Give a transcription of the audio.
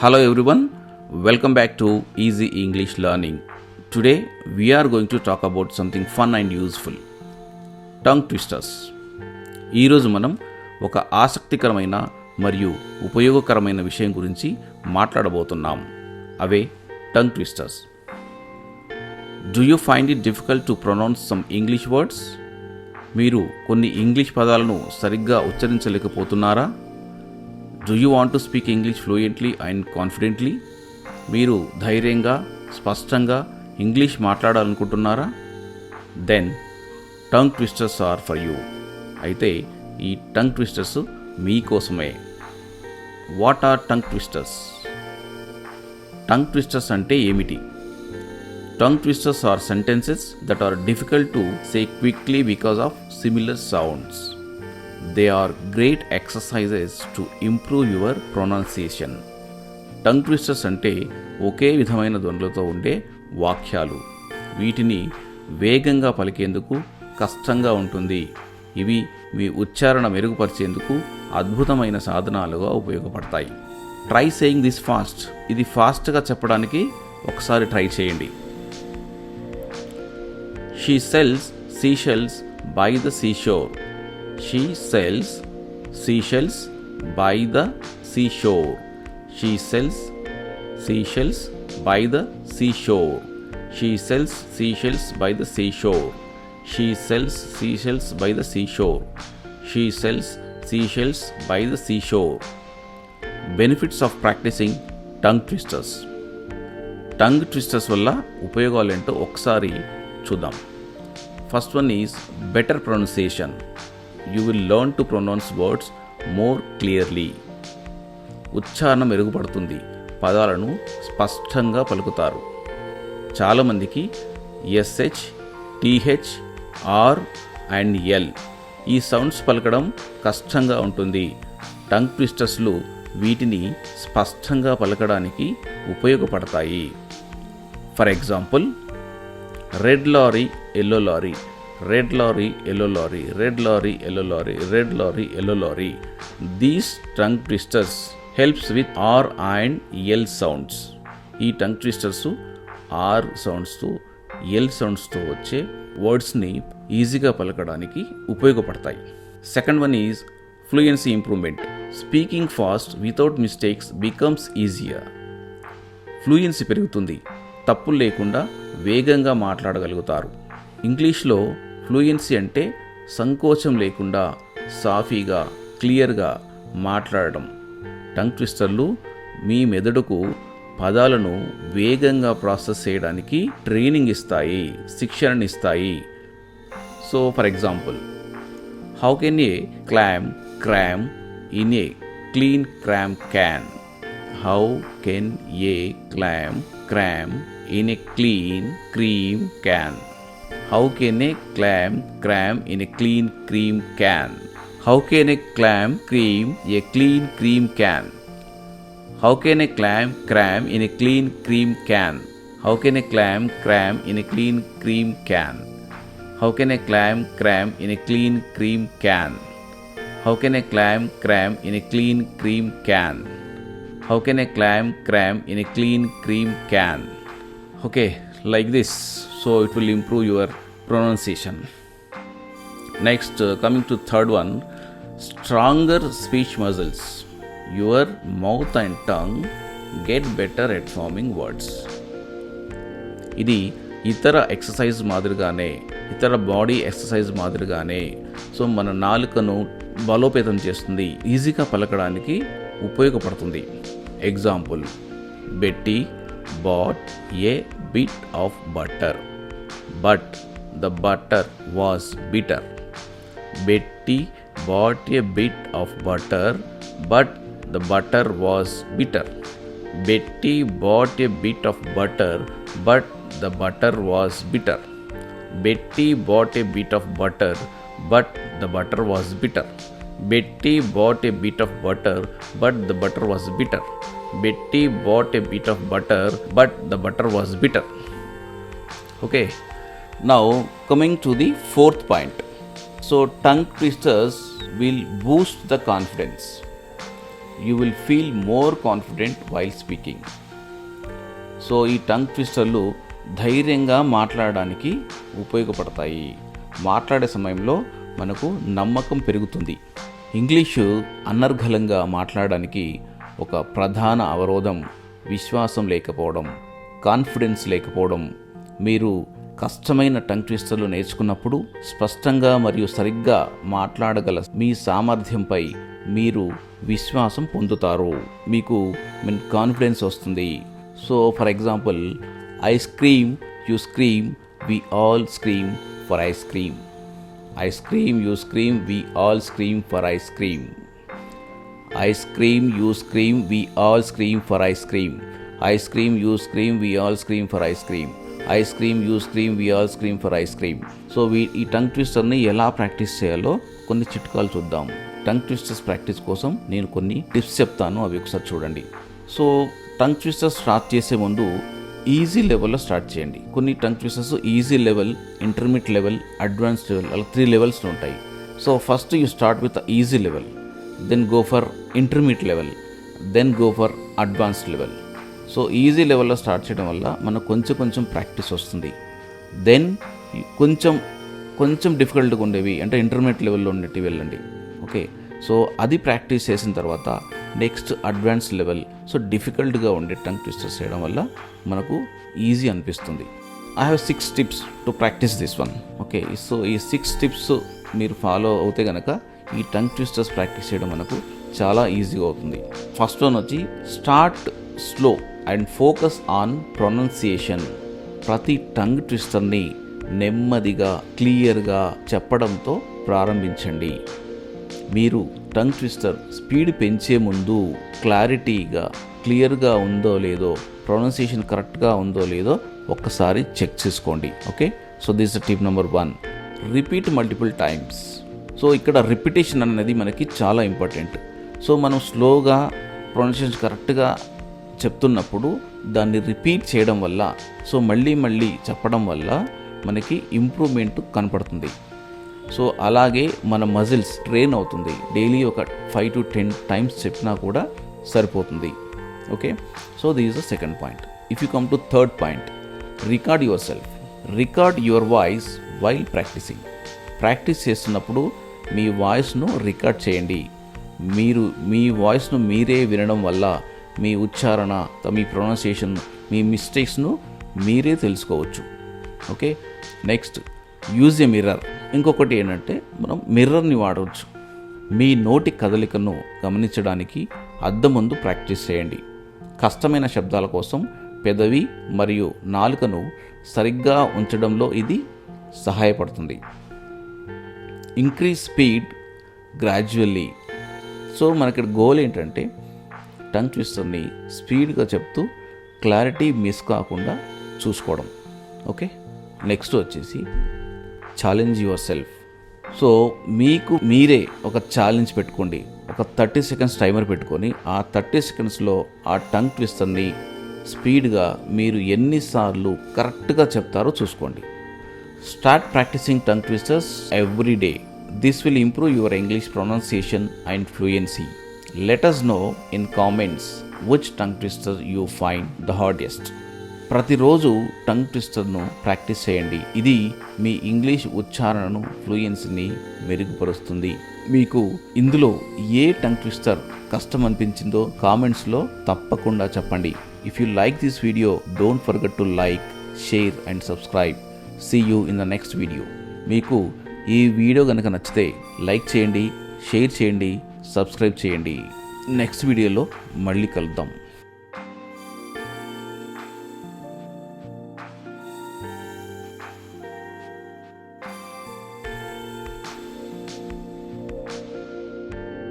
Hello everyone, welcome back to Easy English Learning. Today we are going to talk about something fun and useful. Tongue twisters ఈరోజు మనం ఒక ఆసక్తికరమైన మరియు ఉపయోగకరమైన విషయం గురించి మాట్లాడబోతున్నాం. అవే tongue twisters do you find it difficult to pronounce some English words మీరు కొన్ని ఇంగ్లీష్ పదాలను సరిగ్గా ఉచ్చరించలేకపోతున్నారా? Do you want to speak English fluently and confidently మీరు ధైర్యంగా స్పష్టంగా English మాట్లాడాలనుకుంటున్నారా? Then tongue twisters are for you అయితే ఈ టంగ్ ట్విస్టర్స్ మీకోసమే what are tongue twisters tongue twisters అంటే ఏమిటి? Tongue twisters are sentences that are difficult to say quickly because of similar sounds they are great exercises to improve your pronunciation tongue twisters అంటే ఒకే విధమైన ధ్వనులతో ఉండే వాక్యాలు. వీటిని వేగంగా పలికేందుకు కష్టంగా ఉంటుంది. ఇవి మీ ఉచ్చారణ మెరుగుపరిచేందుకు అద్భుతమైన సాధనాలుగా ఉపయోగపడతాయి. ట్రై సేయింగ్ దిస్ ఫాస్ట్ ఇది ఫాస్ట్గా చెప్పడానికి ఒకసారి ట్రై చేయండి. She sells seashells by the seashore she sells seashells by the sea seashore she sells seashells by the sea seashore she sells seashells by the seashore she sells seashells by the seashore she sells seashells by the sea seashore benefits of practising tongue twisters tongue twisters వల్ల ఉపయోగాలు ఏంటో ఒకసారి చూద్దాం. First one is better pronunciation you will learn to pronounce words more clearly ఉచ్చారణ మెరుగుపడుతుంది. పదాలను స్పష్టంగా పలుకుతారు. చాలామందికి SH TH R and L ఈ సౌండ్స్ పలకడం కష్టంగా ఉంటుంది. టంగ్ ట్విస్టర్స్లు వీటిని స్పష్టంగా పలకడానికి ఉపయోగపడతాయి. For example red lorry yellow lorry red lorry yellow lorry red lorry yellow lorry red lorry yellow lorry these tongue twisters helps with R and L sounds ఈ టంగ్ ట్విస్టర్స్ ఆర్ సౌండ్స్తో L సౌండ్స్తో వచ్చే వర్డ్స్ని ఈజీగా పలకడానికి ఉపయోగపడతాయి. Second one is fluency improvement speaking fast without mistakes becomes easier fluency పెరుగుతుంది. తప్పులు లేకుండా వేగంగా మాట్లాడగలుగుతారు. ఇంగ్లీష్లో ఫ్లూయెన్సీ అంటే సంకోచం లేకుండా సాఫీగా క్లియర్గా మాట్లాడడం. టంగ్ ట్విస్టర్లు మీ మెదడుకు పదాలను వేగంగా ప్రాసెస్ చేయడానికి ట్రైనింగ్ ఇస్తాయి శిక్షణనిస్తాయి so for example how can a clam cram in a clean cram can? How can a clam cram in a clean cream can? How can a clam cram in a clean cream can? How can a clam cream a clean cream can? How can a clam cram in a clean cream can? How can a clam cram in a clean cream can? How can a clam cram in a clean cream can? How can a clam cram in a clean cream can? How can a clam cram in a clean cream can? Okay, like this. So it will improve your pronunciation next coming to third one stronger speech muscles your mouth and tongue get better at forming words ఇది ఇతర exercise మాదిరిగానే ఇతర body exercise మాదిరిగానే so మన నాలుకను బలోపేతం చేస్తుంది ఈజీగా పలకడానికి ఉపయోగపడుతుంది. Example Betty bought a bit of butter but the butter was bitter. Betty bought a bit of butter, but the butter was bitter. Betty bought a bit of butter, but the butter was bitter. Betty bought a bit of butter, but the butter was bitter. Betty bought a bit of butter, but the butter was bitter. Betty bought a bit of butter, but the butter was bitter. Okay. Now coming to the fourth point so tongue twisters will boost the confidence you will feel more confident while speaking so ఈ tongue ట్విస్టర్లు ధైర్యంగా మాట్లాడడానికి ఉపయోగపడతాయి. మాట్లాడే సమయంలో మనకు నమ్మకం పెరుగుతుంది. ఇంగ్లీషు అనర్గళంగా మాట్లాడడానికి ఒక ప్రధాన అవరోధం విశ్వాసం లేకపోవడం కాన్ఫిడెన్స్ లేకపోవడం. మీరు కష్టమైన టంగ్ ట్విస్టర్లు నేర్చుకున్నప్పుడు స్పష్టంగా మరియు సరిగ్గా మాట్లాడగల మీ సామర్థ్యంపై మీరు విశ్వాసం పొందుతారు. మీకు మీ కాన్ఫిడెన్స్ వస్తుంది. So for example ice cream you scream we all scream for ice cream ice cream you scream we all scream for ice cream ice cream you scream we all scream for ice cream ice cream you scream we all scream for ice cream ice cream you scream we all scream for ice cream. So we ఈ tongue ట్విస్టర్ని ఎలా ప్రాక్టీస్ చేయాలో కొన్ని చిట్కాలు చూద్దాం. Tongue twisters practice కోసం నేను కొన్ని టిప్స్ చెప్తాను అవి ఒకసారి చూడండి. సో టంగ్ ట్విస్టర్స్ స్టార్ట్ చేసే ముందు ఈజీ లెవెల్లో స్టార్ట్ చేయండి. కొన్ని tongue twisters easy level intermediate level advanced level అలా త్రీ లెవెల్స్ ఉంటాయి. So first you start with easy level then go for intermediate level then go for advanced level. So easy లెవెల్లో start చేయడం వల్ల మనకు కొంచెం కొంచెం ప్రాక్టీస్ వస్తుంది. Then కొంచెం కొంచెం డిఫికల్ట్గా ఉండేవి అంటే ఇంటర్మీడియట్ లెవెల్లో ఉండేవి వెళ్ళండి. ఓకే సో అది ప్రాక్టీస్ చేసిన తర్వాత నెక్స్ట్ అడ్వాన్స్ లెవెల్ సో డిఫికల్ట్గా ఉండే టంగ్ ట్విస్టర్స్ చేయడం వల్ల మనకు ఈజీ అనిపిస్తుంది. I have six tips to practise this one okay so ఈ సిక్స్ టిప్స్ మీరు ఫాలో అవుతే కనుక ఈ టంగ్ ట్విస్టర్స్ ప్రాక్టీస్ చేయడం మనకు చాలా ఈజీగా అవుతుంది. ఫస్ట్ వన్ వచ్చి start slow and focus on pronunciation. ప్రతి టంగ్ ట్విస్టర్ని నెమ్మదిగా క్లియర్గా చెప్పడంతో ప్రారంభించండి. మీరు టంగ్ ట్విస్టర్ స్పీడ్ పెంచే ముందు క్లారిటీగా క్లియర్గా ఉందో లేదో ప్రొనౌన్సియేషన్ కరెక్ట్గా ఉందో లేదో ఒక్కసారి చెక్ చేసుకోండి. Okay? So this tip number one. Repeat multiple times. So ఇక్కడ రిపిటేషన్ అనేది మనకి చాలా ఇంపార్టెంట్. సో మనం స్లోగా ప్రొనౌన్సియేషన్ కరెక్ట్గా చెప్తున్నప్పుడు దాన్ని రిపీట్ చేయడం వల్ల సో మళ్ళీ మళ్ళీ చెప్పడం వల్ల మనకి ఇంప్రూవ్మెంట్ కనపడుతుంది. సో అలాగే మన మజిల్స్ ట్రైన్ అవుతుంది. డైలీ ఒక ఫైవ్ టు టెన్ టైమ్స్ చెప్పినా కూడా సరిపోతుంది. Okay? So this is the second point. If you come to third point record yourself. Record your voice while practising. Practice చేస్తున్నప్పుడు మీ వాయిస్ను రికార్డ్ చేయండి. మీరు మీ వాయిస్ను మీరే వినడం వల్ల మీ ఉచ్చారణ మీ ప్రొనౌన్సియేషన్ మీ మిస్టేక్స్ను మీరే తెలుసుకోవచ్చు. Okay? Next use a mirror ఇంకొకటి ఏంటంటే మనం మిర్రర్ని వాడవచ్చు. మీ నోటి కదలికను గమనించడానికి అద్దం ముందు ప్రాక్టీస్ చేయండి. కష్టమైన శబ్దాల కోసం పెదవి మరియు నాలుకను సరిగ్గా ఉంచడంలో ఇది సహాయపడుతుంది. ఇంక్రీజ్ స్పీడ్ గ్రాడ్యువల్లీ సో మనకి గోల్ ఏంటంటే టంగ్ ట్విస్టర్ని స్పీడ్గా చెప్తూ క్లారిటీ మిస్ కాకుండా చూసుకోవడం. ఓకే? నెక్స్ట్ వచ్చేసి ఛాలెంజ్ యువర్ సెల్ఫ్. సో మీకు మీరే ఒక ఛాలెంజ్ పెట్టుకోండి. ఒక థర్టీ సెకండ్స్ టైమర్ పెట్టుకొని ఆ థర్టీ సెకండ్స్లో ఆ టంగ్ ట్విస్టర్ని స్పీడ్గా మీరు ఎన్నిసార్లు కరెక్ట్గా చెప్తారో చూసుకోండి. Start practicing tongue twisters every day. This will improve your English pronunciation and fluency. Let us know in comments which tongue twister you find the hardest ప్రతిరోజు టంగ్ ట్విస్టర్ను ప్రాక్టీస్ చేయండి. ఇది మీ ఇంగ్లీష్ ఉచ్చారణను ఫ్లూయెన్సీని మెరుగుపరుస్తుంది. మీకు ఇందులో ఏ టంగ్ ట్విస్టర్ కష్టం అనిపించిందో కామెంట్స్లో తప్పకుండా చెప్పండి. If you like this video don't forget to like share and subscribe see you in the next video మీకు ఈ వీడియో కనుక నచ్చితే లైక్ చేయండి షేర్ చేయండి. సబ్స్క్రైబ్ చేయండి. నెక్స్ట్ వీడియోలో మళ్ళీ కలుద్దాం.